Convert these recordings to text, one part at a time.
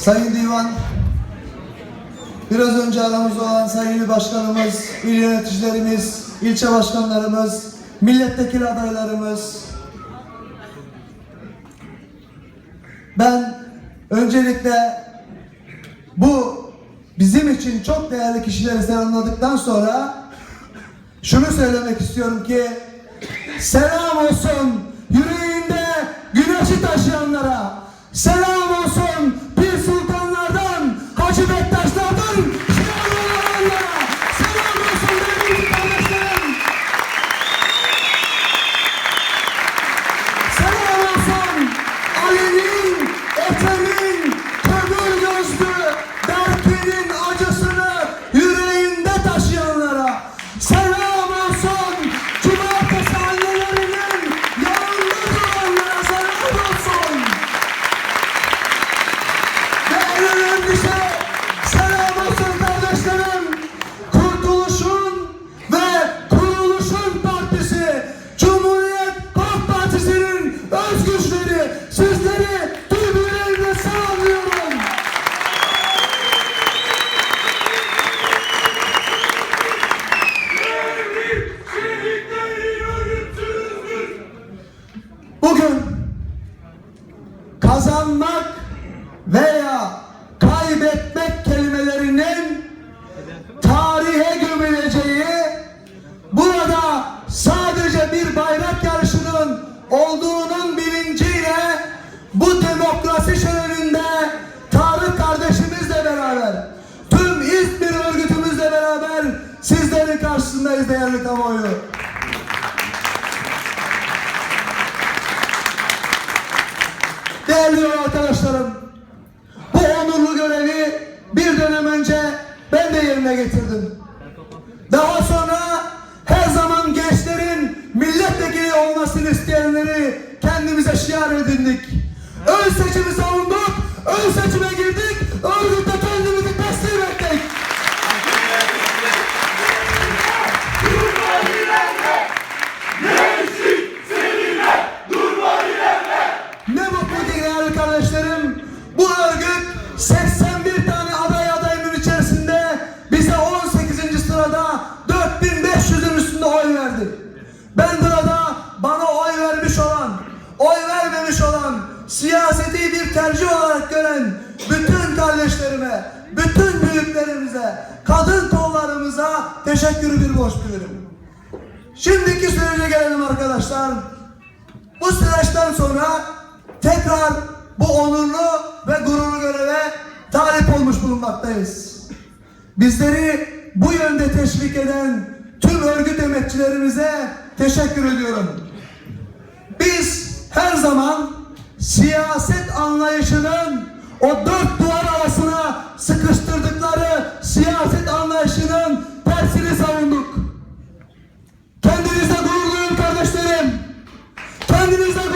Sayın Divan, biraz önce aramızda olan Sayın Başkanımız, il yöneticilerimiz, ilçe başkanlarımız, milletvekili adaylarımız, ben öncelikle bu bizim için çok değerli kişileri selamladıktan sonra şunu söylemek istiyorum ki selam olsun yüreğinde güneşi taşıyanlara selam en önemlisi selam olsun kardeşlerim. Kurtuluşun ve kuruluşun partisi Cumhuriyet Halk Partisi'nin öz sizleri sağlıyorum. Şehitlerin ölümsüzdür. Bugün kazanmak veya sizlerin karşısındayız değerli kamuoyu. Değerli arkadaşlarım, bu onurlu görevi bir dönem önce ben de yerine getirdim. Daha sonra her zaman gençlerin milletvekili olmasını isteyenleri kendimize şiar edindik. Ön seçimi savunduk, ön seçime girdik, oy vermemiş olan, siyaseti bir tercih olarak gören bütün kardeşlerime, bütün büyüklerimize, kadın kollarımıza teşekkürü bir borç bilirim. Şimdiki sürece gelelim arkadaşlar. Bu süreçten sonra tekrar bu onurlu ve gururlu göreve talip olmuş bulunmaktayız. Bizleri bu yönde teşvik eden tüm örgüt emekçilerimize teşekkür ediyorum. Biz zaman siyaset anlayışının o dört duvar arasına sıkıştırdıkları siyaset anlayışının tersini savunduk. Kendinizle gurur duyun kardeşlerim. Kendinizle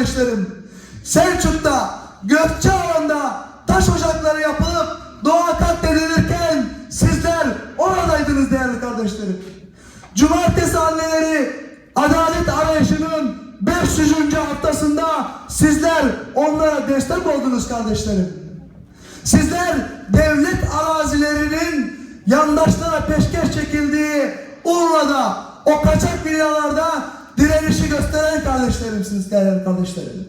kardeşlerim. Selçuk'ta, Gökçeova'nda taş ocakları yapılıp doğa katledilirken sizler oradaydınız değerli kardeşlerim. Cumartesi anneleri adalet arayışının 500. haftasında sizler onlara destek oldunuz kardeşlerim. Sizler devlet arazilerinin yandaşlara peşkeş çekildiği Urla'da, o kaçak direnişi gösteren kardeşlerimsiniz değerli kardeşlerim.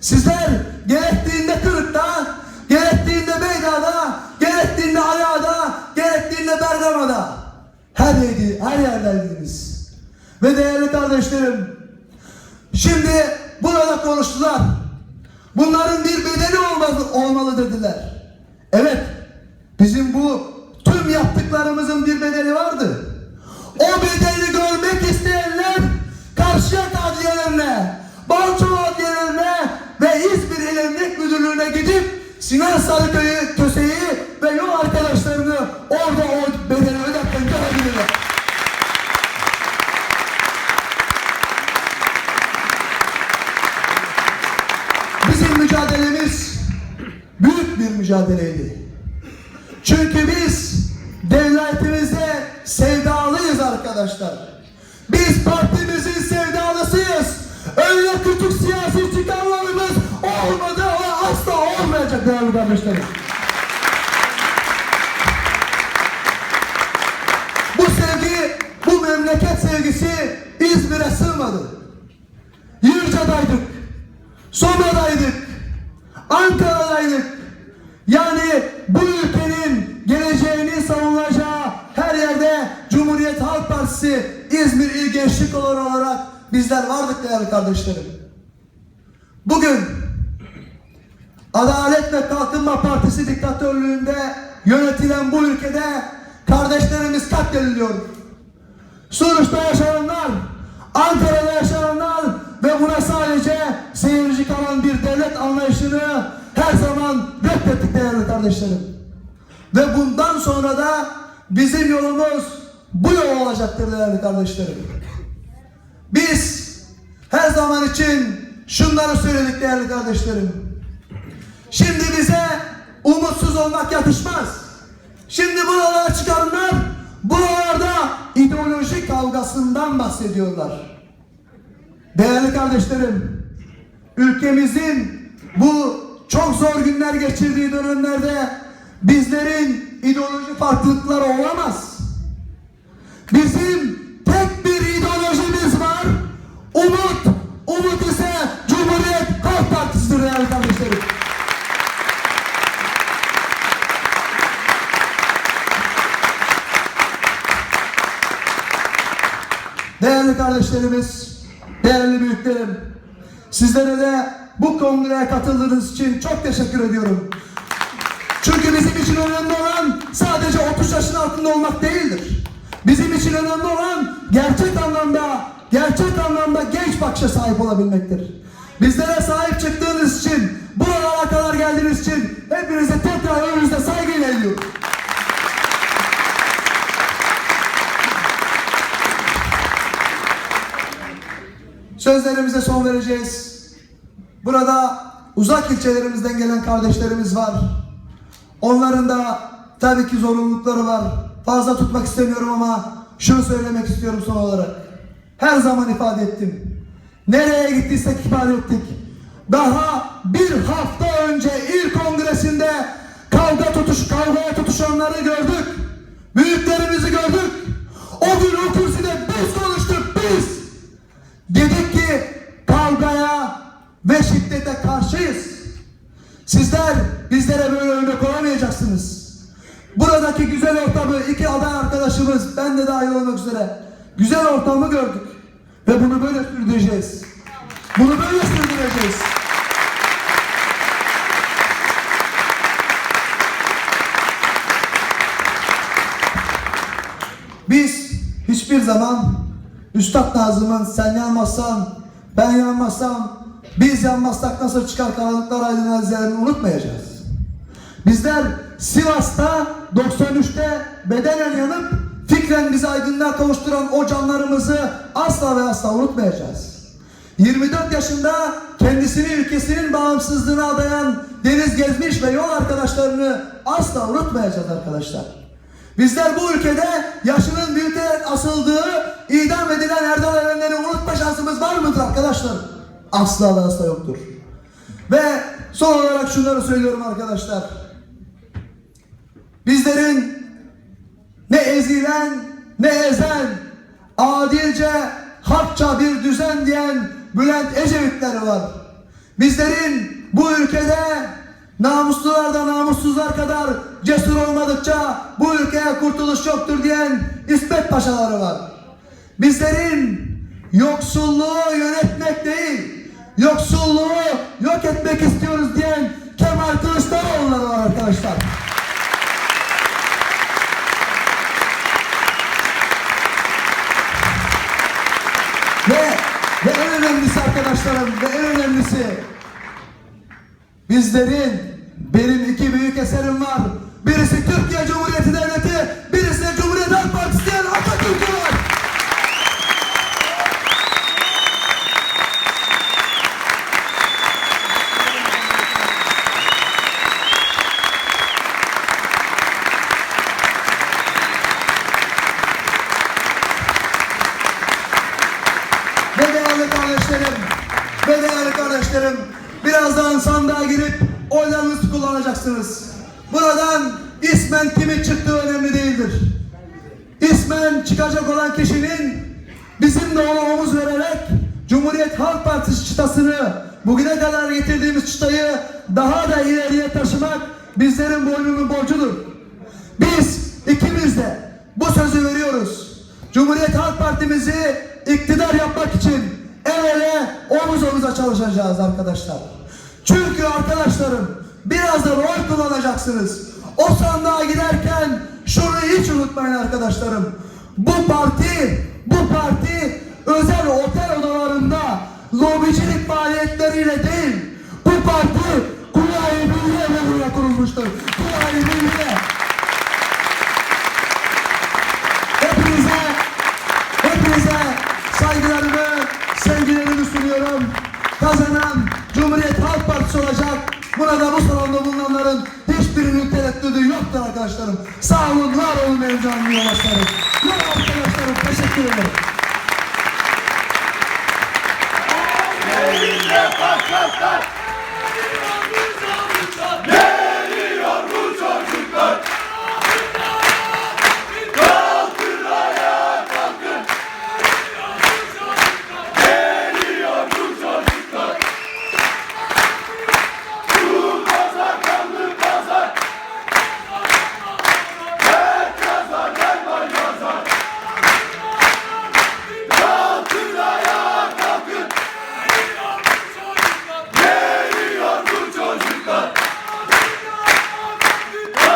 Sizler gerektiğinde Kırık'ta, gerektiğinde Beyda'da, gerektiğinde Ala'da, gerektiğinde Bergama'da her yerde, her yerdeydiniz. Ve değerli kardeşlerim, şimdi burada konuştular. Bunların bir bedeli olmalı, olmalı dediler. Evet, bizim bu Sinan Sarıköy'ü, Köse'yi ve yol arkadaşlarını orada o bedeli öderken görebilirler. Bizim mücadelemiz büyük bir mücadeleydi. Çünkü biz devletimize sevdalıyız arkadaşlar. Biz partimizin sevdalısıyız. Öyle küçük siyasi çıkarlarımız kardeşlerim. Bu sevgi, bu memleket sevgisi İzmir'e sığmadı. Yırca'daydık, Soma'daydık, Ankara'daydık. Yani bu ülkenin geleceğini savunulacağı her yerde Cumhuriyet Halk Partisi İzmir İl Gençlik olarak bizler vardık değerli kardeşlerim. Bugün Adalet ve Kalkınma Partisi diktatörlüğünde yönetilen bu ülkede kardeşlerimiz katlediliyor. Suruç'ta yaşananlar, Ankara'da yaşananlar ve buna sadece seyirci kalan bir devlet anlayışını her zaman reddettik değerli kardeşlerim. Ve bundan sonra da bizim yolumuz bu yol olacaktır değerli kardeşlerim. Biz her zaman için şunları söyledik değerli kardeşlerim. Şimdi bize umutsuz olmak yakışmaz. Şimdi buralara çıkanlar buralarda ideoloji kavgasından bahsediyorlar. Değerli kardeşlerim, ülkemizin bu çok zor günler geçirdiği dönemlerde bizlerin ideoloji farklılıkları olamaz. Katıldığınız için çok teşekkür ediyorum. Çünkü bizim için önemli olan sadece 30 yaşın altında olmak değildir. Bizim için önemli olan gerçek anlamda, gerçek anlamda genç bakışa sahip olabilmektir. Bizlere sahip çıktığınız için, buralara kadar geldiğiniz için hepinize tekrar önünüzde saygıyla ediyorum. Sözlerimize son vereceğiz. Burada uzak ilçelerimizden gelen kardeşlerimiz var. Onların da tabii ki zorunlulukları var. Fazla tutmak istemiyorum ama şunu söylemek istiyorum son olarak. Her zaman ifade ettim. Nereye gittiysek ifade ettik. Daha bir hafta önce il kongresinde kavga tutuş, kavgaya tutuşanları gördük. Büyüklerimizi gördük. Güzel ortamı iki aday arkadaşımız ben de dahil olmak üzere güzel ortamı gördük. Ve bunu böyle sürdüreceğiz. Bunu böyle sürdüreceğiz. Biz hiçbir zaman Üstad Nazım'ın sen yanmazsan, ben yanmazsam, biz yanmazsak nasıl çıkar karanlıklar aydınlatacağını unutmayacağız. Bizler Sivas'ta 93'te bedenen yanıp fikren bizi aydınlığa kavuşturan o canlarımızı asla ve asla unutmayacağız. 24 yaşında kendisini ülkesinin bağımsızlığına adayan Deniz Gezmiş ve yol arkadaşlarını asla unutmayacağız arkadaşlar. Bizler bu ülkede yaşının büyüterek asıldığı, idam edilen Erdal Erenleri unutma şansımız var mıdır arkadaşlar? Asla ve asla yoktur. Ve son olarak şunları söylüyorum arkadaşlar. Bizlerin ne ezilen ne ezen, adilce, hakça bir düzen diyen Bülent Ecevitleri var. Bizlerin bu ülkede namuslular da namussuzlar kadar cesur olmadıkça bu ülkeye kurtuluş yoktur diyen İsmet Paşaları var. Bizlerin yoksulluğu yönetmek değil, yoksulluğu yok etmek istiyoruz diyen Kemal Kılıçdaroğulları var arkadaşlar. Arkadaşlarım ve en önemlisi bizlerin Benim iki büyük eserim var. Birisi Türkiye Cumhuriyeti Çıkacak olan kişinin bizim de ona omuz vererek Cumhuriyet Halk Partisi çıtasını bugüne kadar getirdiğimiz çıtayı daha da ileriye taşımak bizlerin boynunun borcudur. Biz ikimiz de bu sözü veriyoruz. Cumhuriyet Halk Partimizi iktidar yapmak için el ele omuz omuza çalışacağız arkadaşlar. Çünkü arkadaşlarım birazdan oy kullanacaksınız. O sandığa giderken şunu hiç unutmayın arkadaşlarım. Bu parti, bu parti özel otel odalarında lobicilik faaliyetleriyle değil, bu parti Kuvayi Milliye uğruna kurulmuştur. Kuvayi Milliye. Hepinize, hepinize saygılarımı, sevgilerimi sunuyorum. Kazanan Cumhuriyet Halk Partisi olacak. Burada bu salonda bulunanların hiçbirinin tereddüdü yoktur arkadaşlarım. Sağ olun, var olun benim canım yoldaşlarım. Yok arkadaşlarım, teşekkür ederim. Elinde pankartlar,